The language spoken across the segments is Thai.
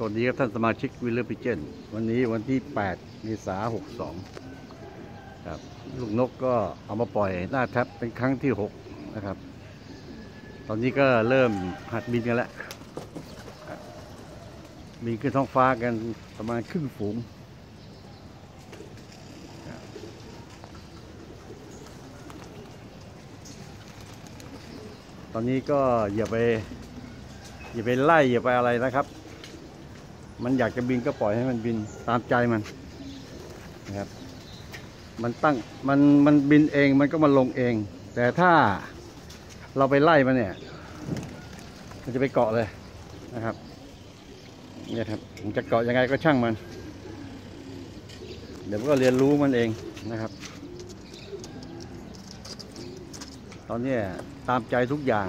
สวัสดีครับท่านสมาชิกวิลเลอร์พิเจนวันนี้วันที่ 8 เมษายน 62 ครับ ลูกนกก็เอามาปล่อยหน้าแท็บเป็นครั้งที่ 6 นะครับ ตอนนี้ก็เริ่มหัดบินกันแล้วบินขึ้นท้องฟ้ากันประมาณครึ่งฝูงตอนนี้ก็อย่าไปอย่าไปไล่อย่าไปอะไรนะครับ มันอยากจะบินก็ปล่อยให้มันบินตามใจมันนะครับ มันตั้งมันมันบินเองมันก็มาลงเอง แต่ถ้าเราไปไล่มันเนี่ย มันจะไปเกาะเลยนะครับเนี่ยครับมันจะเกาะยังไงก็ช่างมัน เดี๋ยวก็เรียนรู้มันเองนะครับ ตอนนี้ตามใจทุกอย่าง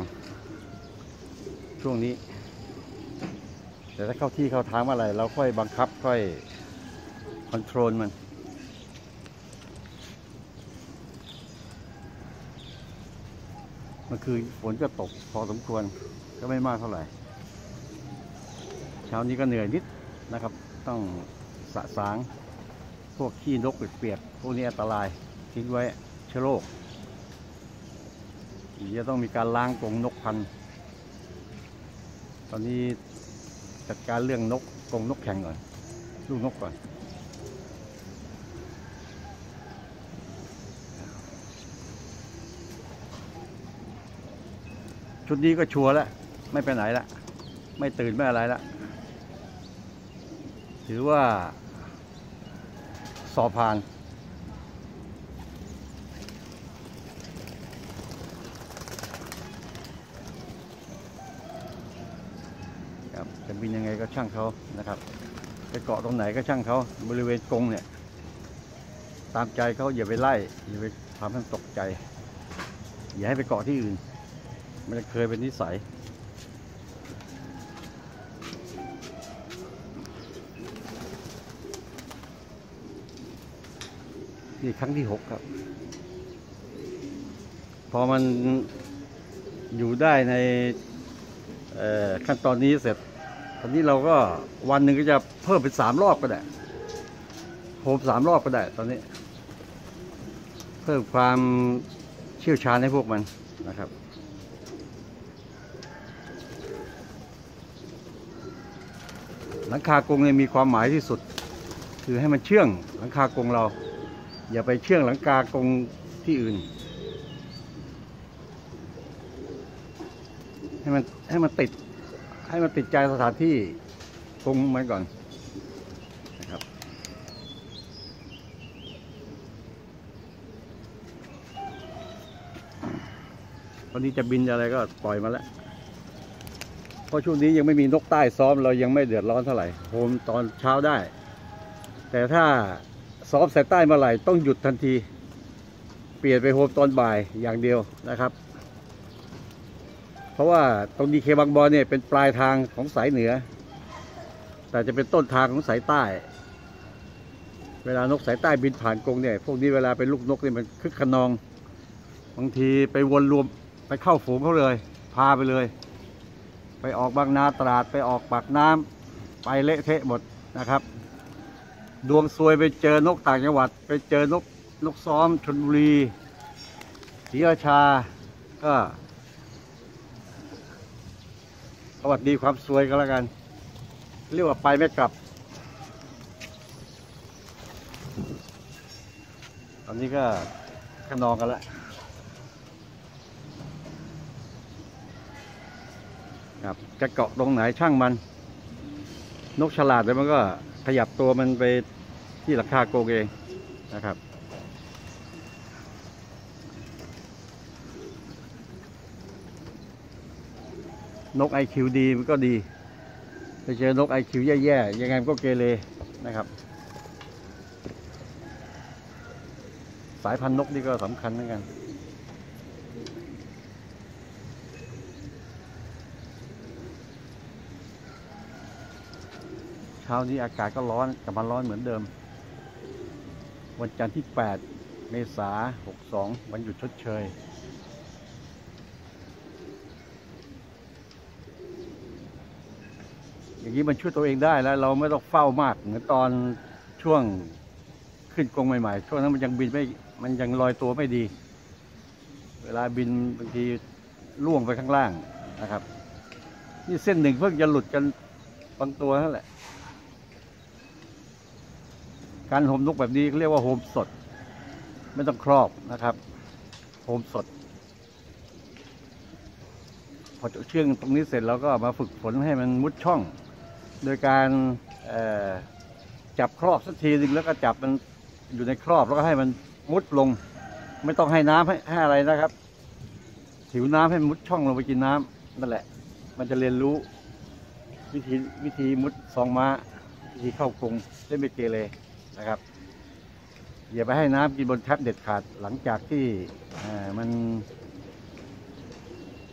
ช่วงนี้ แต่ถ้าเข้าที่เข้าทางเมื่อไร เราค่อยบังคับค่อยคอนโทรลมันมื่อคืนฝนก็ตกพอสมควรก็ไม่มากเท่าไหร่ เช้านี้ก็เหนื่อยนิดนะครับ ต้องสะสาง พวกขี้นกเปียกๆพวกนี้อันตรายทิ้งไว้เชื้อโรคจะต้องมีการล้างกรงนกพัน ตอนนี้ จัดการเรื่องนกกรงนกแข่งก่อน ลูกนกก่อน ชุดนี้ก็ชัวร์แล้ว ไม่ไปไหนละ ไม่ตื่นไม่อะไรละถือว่าสอบผ่าน ครับจะบินยังไงก็ช่างเขานะครับไปเกาะตรงไหนก็ช่างเขาบริเวณกรงเนี่ย ตามใจเขาอย่าไปไล่อย่าไปทำให้ตกใจ อย่าให้ไปเกาะที่อื่น มันจะเคยเป็นนิสัยนี่ครั้งที่หกครับ พอมันอยู่ได้ในขั้นตอนนี้เสร็จ ตอนนี้เราก็วันหนึ่งก็จะเพิ่มเป็นสามรอบก็ได้โฮมสามรอบก็ได้ ตอนนี้ เพิ่มความเชี่ยวชาญให้พวกมันนะครับหลังคากรงเนี่ยมีความหมายที่สุด คือให้มันเชื่องหลังคากรงเรา อย่าไปเชื่องหลังคากรงที่อื่น ให้มันให้มันติด ให้มันติดใจสถานที่กรงมันก่อนนะครับตอนนี้จะบินอะไรก็ปล่อยมาแล้วเพราะช่วงนี้ยังไม่มีนกใต้ซ้อมเรายังไม่เดือดร้อนเท่าไหร่โฮมตอนเช้าได้ แต่ถ้าซ้อมสายใต้เมื่อไหร่ต้องหยุดทันที เปลี่ยนไปโฮมตอนบ่ายอย่างเดียวนะครับ ราะว่าตรงดีเคบางบอเนี่ยเป็นปลายทางของสายเหนือ แต่จะเป็นต้นทางของสายใต้ เวลานกสายใต้บินผ่านกรงเนี่ย พวกนี้เวลาเป็นลูกนกเนี่ยมันคึกขนอง บางทีไปวนรวมไปเข้าฝูงเขาเลย พาไปเลย ไปออกบางนาตราดไปออกปากน้ำไปเละเทะหมดนะครับ ดวงซวยไปเจอนกต่างจังหวัด ไปเจอนกนกซ้อมชนบุรีศรีราชาก็ สวัสดีความสวยก็แล้วกัน เรียกว่าไปไม่กลับ ตอนนี้ก็ขนองกันแล้วครับจะเกาะตรงไหนช่างมัน นกฉลาดเลยมันก็ขยับตัวมันไปที่ราคาโกงเองนะครับ นกไอคิวดีมันก็ดี ไปเจอนกไอคิวแย่ๆ ยังไงมันก็เกเรนะครับ สายพันธุ์นกนี่ก็สำคัญเหมือนกันเช้านี้อากาศก็ร้อนกลับมาร้อนเหมือนเดิม วันจันทร์ที่ 8 เมษา62 วันหยุดชดเชย อย่างนี้มันช่วยตัวเองได้แล้ว เราไม่ต้องเฝ้ามาก เหมือนตอนช่วงขึ้นกรงใหม่ๆ ช่วงนั้นมันยังบินไม่ มันยังลอยตัวไม่ดี เวลาบินบางทีล่วงไปข้างล่างนะครับ นี่เส้นหนึ่งเพิ่งจะหลุดกันบางตัวนั่นแหละ การโฮมนกแบบนี้เรียกว่าโฮมสด ไม่ต้องครอบนะครับ โฮมสด พอเชื่องตรงนี้เสร็จเราก็มาฝึกฝนให้มันมุดช่อง โดยการจับครอบสักทีหนึงแล้วก็จับมันอยู่ในครอบแล้วก็ให้มันมุดลง ไม่ต้องให้น้ำให้ให้อะไรนะครับถิวน้ำให้มันมุดช่องลงไปกินน้ำนั่นแหละ มันจะเรียนรู้ วิธีวิธีมุดซองม้า วิธีเข้ากรงได้ไม่เกเรนะครับอย่าไปให้น้ำกินบนแท็บเด็ดขาดหลังจากที่มัน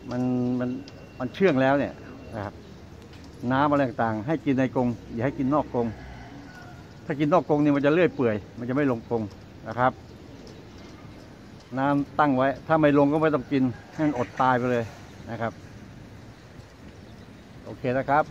มันมันมันเชื่องแล้วเนี่ยนะครับ น้ำอะไรต่างๆให้กินในกรงอย่าให้กินนอกกรงถ้ากินนอกกรงนี่มันจะเลื่อยเปื่อย มันจะไม่ลงกรงนะครับ น้ำตั้งไว้ ถ้าไม่ลงก็ไม่ต้องกินให้มันอดตายไปเลยนะครับ โอเคนะครับ